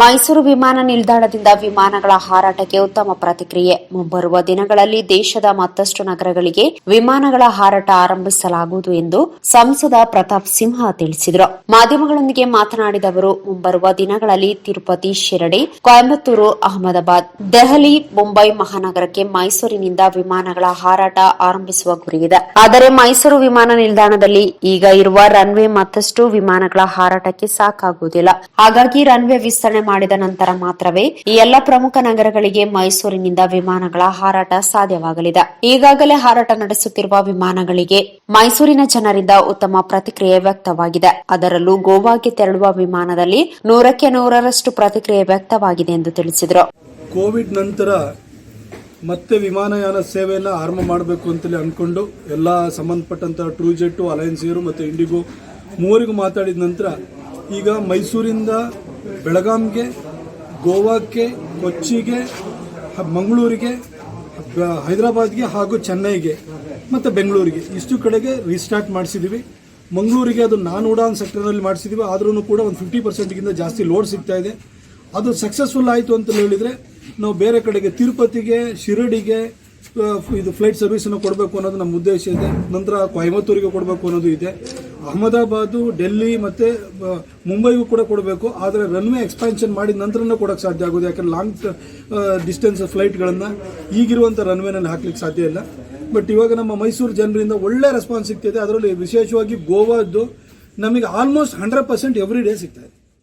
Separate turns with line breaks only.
ಮೈಸೂರು ವಿಮಾನ ನಿಲ್ದಾಣದಿಂದ ವಿಮಾನಗಳ ಹಾರಾಟಕ್ಕೆ ಉತ್ತಮ ಪ್ರತಿಕ್ರಿಯೆ. ಮುಂಬರುವ ದಿನಗಳಲ್ಲಿ ದೇಶದ ಮತ್ತಷ್ಟು ನಗರಗಳಿಗೆ ವಿಮಾನಗಳ ಹಾರಾಟ ಆರಂಭಿಸಲಾಗುವುದು ಎಂದು ಸಂಸದ ಪ್ರತಾಪ್ ಸಿಂಹ ತಿಳಿಸಿದರು. ಮಾಧ್ಯಮಗಳೊಂದಿಗೆ ಮಾತನಾಡಿದ ಅವರು, ಮುಂಬರುವ ದಿನಗಳಲ್ಲಿ ತಿರುಪತಿ, ಶಿರಡಿ, ಕೊಯಂಬತ್ತೂರು, ಅಹಮದಾಬಾದ್, ದೆಹಲಿ, ಮುಂಬೈ ಮಹಾನಗರಕ್ಕೆ ಮೈಸೂರಿನಿಂದ ವಿಮಾನಗಳ ಹಾರಾಟ ಆರಂಭಿಸುವ ಗುರಿಯಿದೆ. ಆದರೆ ಮೈಸೂರು ವಿಮಾನ ನಿಲ್ದಾಣದಲ್ಲಿ ಈಗ ಇರುವ ರನ್ವೇ ಮತ್ತಷ್ಟು ವಿಮಾನಗಳ ಹಾರಾಟಕ್ಕೆ ಸಾಕಾಗುವುದಿಲ್ಲ. ಹಾಗಾಗಿ ರನ್ವೇ ವಿಸ್ತರಣೆ ಮಾಡಿದ ನಂತರ ಮಾತ್ರವೇ ಈ ಎಲ್ಲ ಪ್ರಮುಖ ನಗರಗಳಿಗೆ ಮೈಸೂರಿನಿಂದ ವಿಮಾನಗಳ ಹಾರಾಟ ಸಾಧ್ಯವಾಗಲಿದೆ. ಈಗಾಗಲೇ ಹಾರಾಟ ನಡೆಸುತ್ತಿರುವ ವಿಮಾನಗಳಿಗೆ ಮೈಸೂರಿನ ಜನರಿಂದ ಉತ್ತಮ ಪ್ರತಿಕ್ರಿಯೆ ವ್ಯಕ್ತವಾಗಿದೆ. ಅದರಲ್ಲೂ ಗೋವಾಗೆ ತೆರಳುವ ವಿಮಾನದಲ್ಲಿ ನೂರಕ್ಕೆ ನೂರರಷ್ಟು ಪ್ರತಿಕ್ರಿಯೆ ವ್ಯಕ್ತವಾಗಿದೆ ಎಂದು ತಿಳಿಸಿದರು.
ಕೋವಿಡ್ ನಂತರ ಮತ್ತೆ ವಿಮಾನಯಾನ ಸೇವೆಯನ್ನು ಆರಂಭ ಮಾಡಬೇಕು ಅಂತಲೇ ಅಂದ್ಕೊಂಡು ಎಲ್ಲ ಸಂಬಂಧಪಟ್ಟಂಥ ಟ್ರೂ ಜೆಟ್ಟು ಅಲಯನ್ಸ್ ಮತ್ತು ಇಂಡಿಗೋ ಮೂವರಿಗೂ ಮಾತಾಡಿದ ನಂತರ ಈಗ ಮೈಸೂರಿಂದ ಬೆಳಗಾಂಗೆ, ಗೋವಾಕ್ಕೆ, ಕೊಚ್ಚಿಗೆ ಮಂಗಳೂರಿಗೆ ಹೈದರಾಬಾದ್ಗೆ ಹಾಗೂ ಚೆನ್ನೈಗೆ ಮತ್ತು ಬೆಂಗಳೂರಿಗೆ ಇಷ್ಟು ಕಡೆಗೆ ರೀಸ್ಟಾರ್ಟ್ ಮಾಡಿಸಿದ್ದೀವಿ ಮಂಗಳೂರಿಗೆ ಅದು ನಾನ್ ಉಡಾನ್ ಸೆಕ್ಟರ್ನಲ್ಲಿ ಮಾಡಿಸಿದ್ದೀವಿ ಆದ್ರೂ ಕೂಡ ಒಂದು ಫಿಫ್ಟಿ ಪರ್ಸೆಂಟ್ಗಿಂತ ಜಾಸ್ತಿ ಲೋಡ್ ಸಿಗ್ತಾ ಇದೆ. ಅದು ಸಕ್ಸಸ್ಫುಲ್ ಆಯಿತು ಅಂತ ಹೇಳಿದರೆ ನಾವು ಬೇರೆ ಕಡೆಗೆ ತಿರುಪತಿಗೆ, ಶಿರಡಿಗೆ ಇದು ಫ್ಲೈಟ್ ಸರ್ವಿಸನ್ನು ಕೊಡಬೇಕು ಅನ್ನೋದು ನಮ್ಮ ಉದ್ದೇಶ ಇದೆ. ನಂತರ ಕೊಯಮತ್ತೂರಿಗೆ ಕೊಡಬೇಕು ಅನ್ನೋದು ಇದೆ. ಅಹಮದಾಬಾದು, ಡೆಲ್ಲಿ ಮತ್ತು ಮುಂಬೈಗೂ ಕೂಡ ಕೊಡಬೇಕು. ಆದರೆ ರನ್ವೇ ಎಕ್ಸ್ಪಾನ್ಷನ್ ಮಾಡಿದ ನಂತರನೂ ಕೊಡೋಕ್ಕೆ ಸಾಧ್ಯ ಆಗೋದು. ಯಾಕಂದ್ರೆ ಲಾಂಗ್ ಡಿಸ್ಟೆನ್ಸ್ ಫ್ಲೈಟ್ಗಳನ್ನು ಈಗಿರುವಂಥ ರನ್ವೇನಲ್ಲಿ ಹಾಕ್ಲಿಕ್ಕೆ ಸಾಧ್ಯ ಇಲ್ಲ. ಬಟ್ ಇವಾಗ ನಮ್ಮ ಮೈಸೂರು ಜನರಿಂದ ಒಳ್ಳೆ ರೆಸ್ಪಾನ್ಸ್ ಸಿಗ್ತಿದೆ. ಅದರಲ್ಲಿ ವಿಶೇಷವಾಗಿ ಗೋವಾದ್ದು ನಮಗೆ almost hundred percent every day ಸಿಗ್ತಾ ಇದೆ.